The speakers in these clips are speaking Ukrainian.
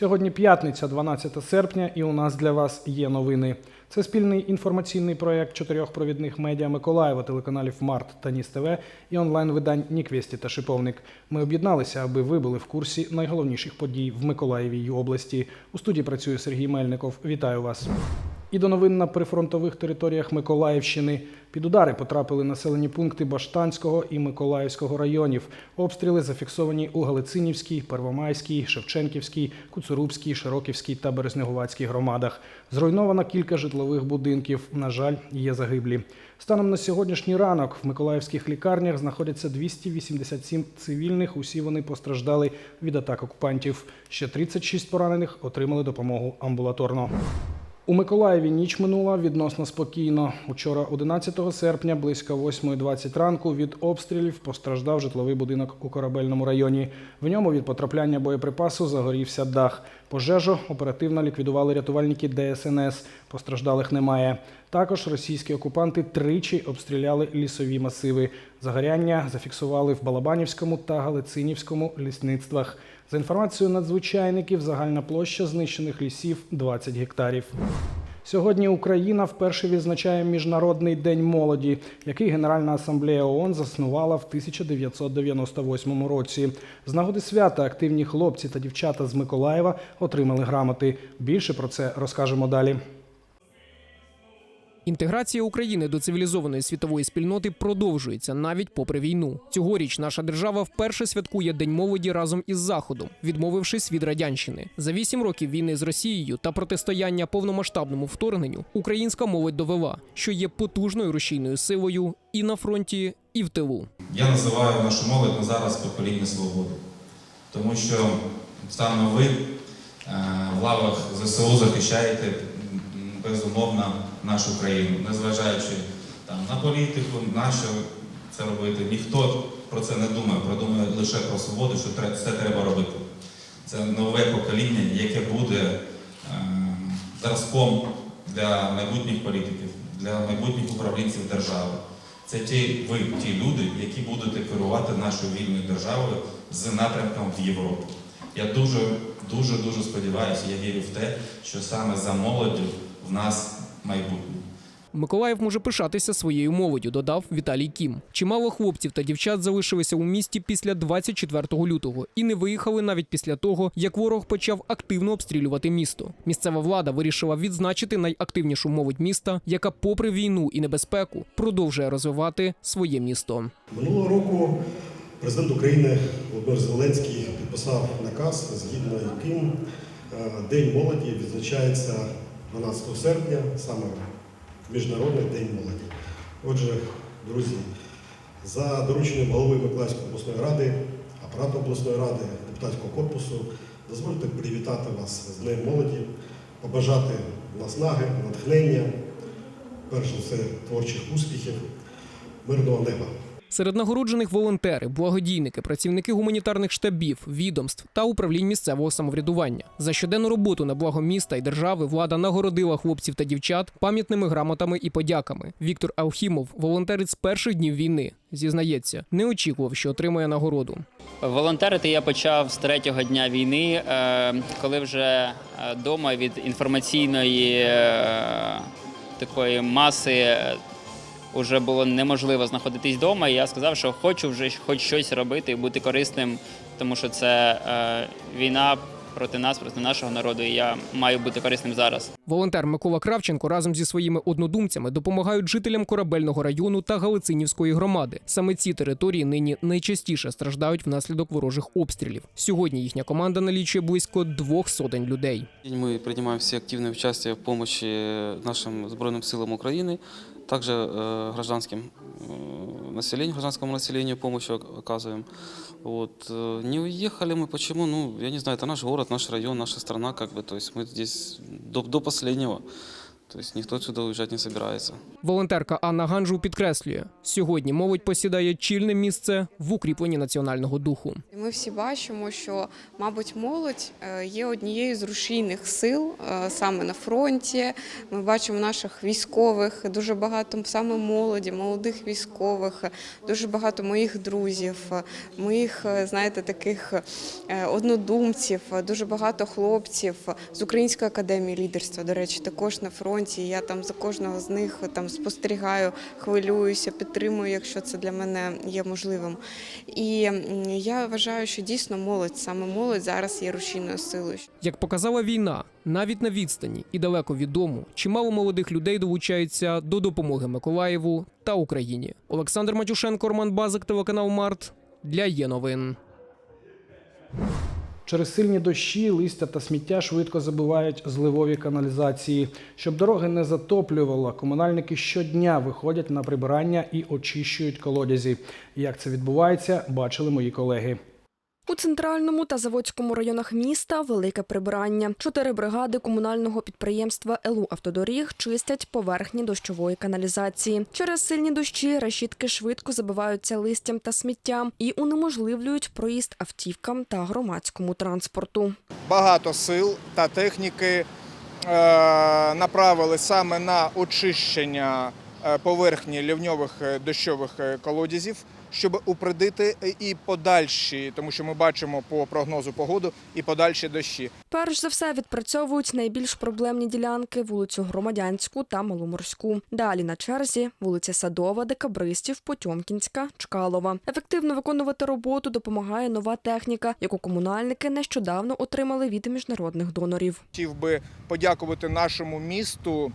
Сьогодні п'ятниця, 12 серпня, і у нас для вас є новини. Це спільний інформаційний проєкт чотирьох провідних медіа Миколаєва, телеканалів Март та Ніс ТВ і онлайн-видань Ніквесті та Шиповник. Ми об'єдналися, аби ви були в курсі найголовніших подій в Миколаєвій області. У студії працює Сергій Мельников. Вітаю вас. І до новин на прифронтових територіях Миколаївщини. Під удари потрапили населені пункти Баштанського і Миколаївського районів. Обстріли зафіксовані у Галицинівській, Первомайській, Шевченківській, Куцурубській, Широківській та Березнеговацькій громадах. Зруйновано кілька житлових будинків. На жаль, є загиблі. Станом на сьогоднішній ранок в миколаївських лікарнях знаходяться 287 цивільних. Усі вони постраждали від атак окупантів. Ще 36 поранених отримали допомогу амбулаторно. У Миколаєві ніч минула відносно спокійно. Учора, 11 серпня, близько 8.20 ранку, від обстрілів постраждав житловий будинок у корабельному районі. В ньому від потрапляння боєприпасу загорівся дах. Пожежу оперативно ліквідували рятувальники ДСНС. Постраждалих немає. Також російські окупанти тричі обстріляли лісові масиви. Загоряння зафіксували в Балабанівському та Галицинівському лісництвах. За інформацією надзвичайників, загальна площа знищених лісів 20 гектарів. Сьогодні Україна вперше відзначає Міжнародний день молоді, який Генеральна асамблея ООН заснувала в 1998 році. З нагоди свята активні хлопці та дівчата з Миколаєва отримали грамоти. Більше про це розкажемо далі. Інтеграція України до цивілізованої світової спільноти продовжується навіть попри війну. Цьогоріч наша держава вперше святкує День молоді разом із Заходом, відмовившись від радянщини. За вісім років війни з Росією та протистояння повномасштабному вторгненню українська молодь довела, що є потужною рушійною силою і на фронті, і в тилу. Я називаю нашу молодь на зараз покоління свободи, тому що саме ви в лавах ЗСУ захищаєте безумовно нашу країну, незважаючи там, на політику, на що це робити. Ніхто про це не думає, продумує лише про свободу, що це треба робити. Це нове покоління, яке буде е, зразком для майбутніх політиків, для майбутніх управлінців держави. Це ті ви, ті люди, які будете керувати нашою вільною державою з напрямком в Європу. Я дуже, дуже, дуже сподіваюся, я вірю в те, що саме за молоддю в нас майбутнє. Миколаїв може пишатися своєю молоддю, додав Віталій Кім. Чимало хлопців та дівчат залишилися у місті після 24 лютого і не виїхали навіть після того, як ворог почав активно обстрілювати місто. Місцева влада вирішила відзначити найактивнішу молодь міста, яка, попри війну і небезпеку, продовжує розвивати своє місто. Минулого року президент України Володимир Зеленський підписав наказ, згідно яким е, День молоді відзначається 12 серпня, саме Міжнародний день молоді. Отже, друзі, за дорученням голови Миколаївської обласної ради, апарату обласної ради, депутатського корпусу, дозвольте привітати вас з Днем молоді, побажати наснаги, натхнення, перш за все творчих успіхів, мирного неба. Серед нагороджених волонтери, благодійники, працівники гуманітарних штабів, відомств та управлінь місцевого самоврядування. За щоденну роботу на благо міста і держави влада нагородила хлопців та дівчат пам'ятними грамотами і подяками. Віктор Алхімов, волонтерець перших днів війни, зізнається, не очікував, що отримає нагороду. Волонтерити я почав з третього дня війни, е, коли вже вдома від інформаційної е, такої маси вже було неможливо знаходитись вдома. І я сказав, що хочу вже хоч щось робити і бути корисним, тому що це е, війна проти нас, проти нашого народу, і я маю бути корисним зараз. Волонтер Микола Кравченко разом зі своїми однодумцями допомагають жителям корабельного району та Галицинівської громади. Саме ці території нині найчастіше страждають внаслідок ворожих обстрілів. Сьогодні їхня команда налічує близько двох сотень людей. Мы принимаем все активное участие в помощи нашим Збройным силам Украины, также э, гражданским э, населению, гражданскому населению помощь ок- оказываем. Вот. э, Не уехали мы, почему? Ну, я не знаю, это наш город, наш район, наша страна, как бы, то есть мы здесь до, до последнего. Тобто ніхто сюди уїжджати не збирається. Волонтерка Анна Ганжу підкреслює, сьогодні молодь посідає чільне місце в укріпленні національного духу. Ми всі бачимо, що, мабуть, молодь е, є однією з рушійних сил е, саме на фронті. Ми бачимо наших військових, дуже багато саме молоді, молодих військових, дуже багато моїх друзів, моїх, е, знаєте, таких однодумців, дуже багато хлопців з Української академії лідерства. До речі, також на фронті. Я там за кожного з них там спостерігаю, хвилююся, підтримую, якщо це для мене є можливим. І я вважаю, що дійсно молодь, саме молодь зараз є рушійною силою. Як показала війна, навіть на відстані і далеко від дому, чимало молодих людей долучаються до допомоги Миколаєву та Україні. Олександр Матюшенко, Роман Базик, телеканал Март для є новин. Через сильні дощі, листя та сміття швидко забивають зливові каналізації. Щоб дороги не затоплювало, комунальники щодня виходять на прибирання і очищують колодязі. Як це відбувається, бачили мої колеги. У центральному та заводському районах міста велике прибирання. Чотири бригади комунального підприємства ЕЛУ Автодоріг чистять поверхні дощової каналізації. Через сильні дощі решітки швидко забиваються листям та сміттям і унеможливлюють проїзд автівкам та громадському транспорту. багато сил та техніки е, направили саме на очищення е, поверхні лівньових е, дощових колодязів, щоб упредити і подальші, тому що ми бачимо по прогнозу погоду і подальші дощі. Перш за все відпрацьовують найбільш проблемні ділянки вулицю Громадянську та Маломорську. Далі на черзі вулиця Садова, Декабристів, Потьомкінська, Чкалова. Ефективно виконувати роботу допомагає нова техніка, яку комунальники нещодавно отримали від міжнародних донорів. Хотів би подякувати нашому місту,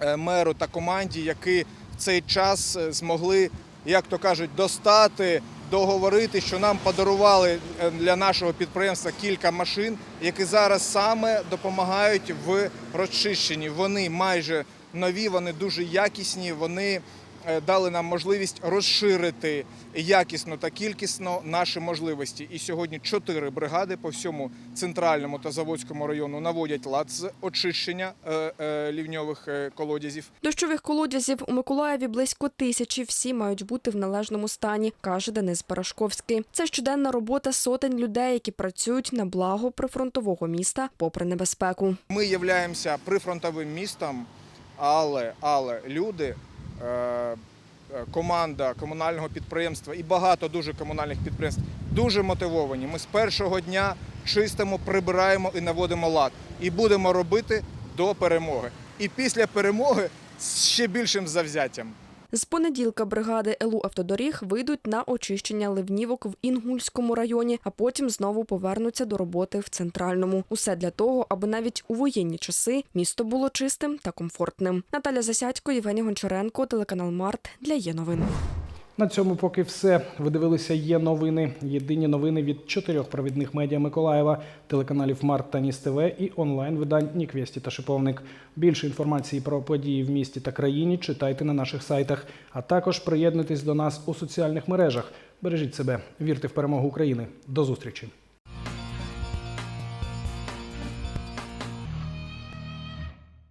е, меру та команді, які в цей час е, змогли, як то кажуть, достати, договорити, що нам подарували е, для нашого підприємства кілька машин, які зараз саме допомагають в розчищенні. Вони майже нові, вони дуже якісні. Вони дали нам можливість розширити якісно та кількісно наші можливості. І сьогодні чотири бригади по всьому центральному та заводському району наводять лад з очищення е, е, лівньових е, колодязів. Дощових колодязів у Миколаєві близько тисячі. Всі мають бути в належному стані, каже Денис Барашковський. Це щоденна робота сотень людей, які працюють на благо прифронтового міста, попри небезпеку. Ми являємося прифронтовим містом, але, але люди, е, е, команда комунального підприємства і багато дуже комунальних підприємств дуже мотивовані. Ми з першого дня чистимо, прибираємо і наводимо лад. І будемо робити до перемоги. І після перемоги з ще більшим завзяттям. З понеділка бригади ЕЛУ Автодоріг вийдуть на очищення ливнівок в Інгульському районі, а потім знову повернуться до роботи в центральному. Усе для того, аби навіть у воєнні часи місто було чистим та комфортним. Наталя Засядько, Євгеній Гончаренко, телеканал Март для є новин. На цьому поки все. Ви дивилися є новини. Єдині новини від чотирьох провідних медіа Миколаєва, телеканалів Март та Ніс ТВ і онлайн видань Ніквесті та Шиповник. Більше інформації про події в місті та країні читайте на наших сайтах, а також приєднуйтесь до нас у соціальних мережах. Бережіть себе, вірте в перемогу України. До зустрічі.